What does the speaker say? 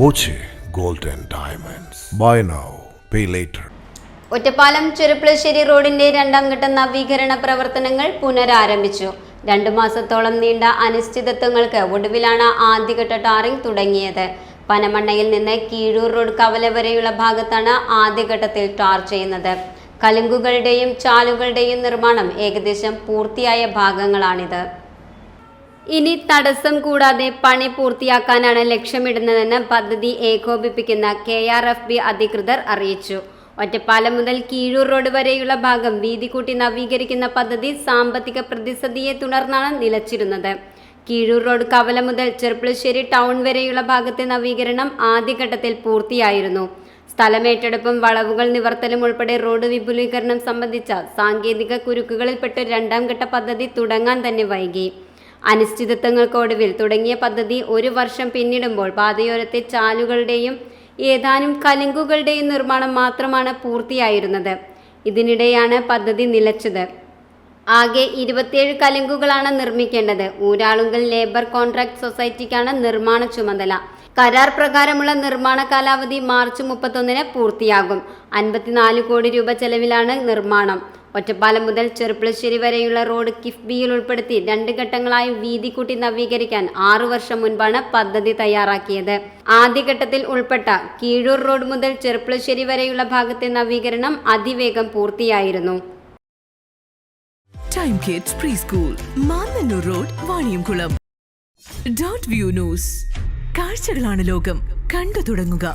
Boche gold and diamonds. Buy now pay later Ottapalam Cherpulassery റോഡിന്റെ രണ്ടാം ഘട്ട നവീകരണ പ്രവർത്തനങ്ങൾ പുനരാരംഭിച്ചു. രണ്ടു മാസത്തോളം നീണ്ട അനിശ്ചിതത്വങ്ങൾക്ക് ഒടുവിലാണ് ആദ്യഘട്ട ടാറിംഗ് തുടങ്ങിയത്. പനമണ്ണയിൽ നിന്ന് കീഴൂർ റോഡ് കവല വരെയുള്ള ഭാഗത്താണ് ആദ്യഘട്ടത്തിൽ ടാർ ചെയ്യുന്നത്. കലുങ്കുകളുടെയും ചാലുകളുടെയും നിർമ്മാണം ഏകദേശം പൂർത്തിയായ ഭാഗങ്ങളാണിത്. ഇനി തടസ്സം കൂടാതെ പണി പൂർത്തിയാക്കാനാണ് ലക്ഷ്യമിടുന്നതെന്ന് പദ്ധതി ഏകോപിപ്പിക്കുന്ന കെ ആർ എഫ് ബി അധികൃതർ അറിയിച്ചു. ഒറ്റപ്പാലം മുതൽ കീഴൂർ റോഡ് വരെയുള്ള ഭാഗം വീതി കൂട്ടി നവീകരിക്കുന്ന പദ്ധതി സാമ്പത്തിക പ്രതിസന്ധിയെ തുടർന്നാണ് നിലച്ചിരുന്നത്. കീഴൂർ റോഡ് കവല മുതൽ ചെറുപ്പുളശ്ശേരി ടൗൺ വരെയുള്ള ഭാഗത്തെ നവീകരണം ആദ്യഘട്ടത്തിൽ പൂർത്തിയായിരുന്നു. സ്ഥലമേറ്റെടുപ്പും വളവുകൾ നിവർത്തലും ഉൾപ്പെടെ റോഡ് വിപുലീകരണം സംബന്ധിച്ച സാങ്കേതിക കുരുക്കുകളിൽപ്പെട്ട് രണ്ടാം ഘട്ട പദ്ധതി തുടങ്ങാൻ തന്നെ വൈകി. അനിശ്ചിതത്വങ്ങൾക്കൊടുവിൽ തുടങ്ങിയ പദ്ധതി ഒരു വർഷം പിന്നിടുമ്പോൾ പാതയോരത്തെ ചാലുകളുടെയും ഏതാനും കലുങ്കുകളുടെയും നിർമ്മാണം മാത്രമാണ് പൂർത്തിയായിരുന്നത്. ഇതിനിടെയാണ് പദ്ധതി നിലച്ചത്. ആകെ ഇരുപത്തിയേഴ് കലുങ്കുകളാണ് നിർമ്മിക്കേണ്ടത്. ഊരാളുങ്കൽ ലേബർ കോൺട്രാക്ട് സൊസൈറ്റിക്കാണ് നിർമ്മാണ ചുമതല. കരാർ പ്രകാരമുള്ള നിർമ്മാണ കാലാവധി മാർച്ച് മുപ്പത്തൊന്നിന് പൂർത്തിയാകും. അൻപത്തിനാല് കോടി രൂപ ചെലവിലാണ് നിർമ്മാണം. ഒറ്റപ്പാലം മുതൽ ചെറുപ്പളശ്ശേരി വരെയുള്ള റോഡ് കിഫ്ബിയിൽ ഉൾപ്പെടുത്തി രണ്ട് ഘട്ടങ്ങളായി വീതി കൂട്ടി നവീകരിക്കാൻ ആറു വർഷം മുൻപാണ് പദ്ധതി തയ്യാറാക്കിയത്. ആദ്യഘട്ടത്തിൽ ഉൾപ്പെട്ട കീഴൂർ റോഡ് മുതൽ ചെറുപ്പളശ്ശേരി വരെയുള്ള ഭാഗത്തെ നവീകരണം അതിവേഗം പൂർത്തിയായിരുന്നു. Time kids pre school road view news കാഴ്ചകളാണ് ലോകം. കണ്ടു തുടങ്ങുക.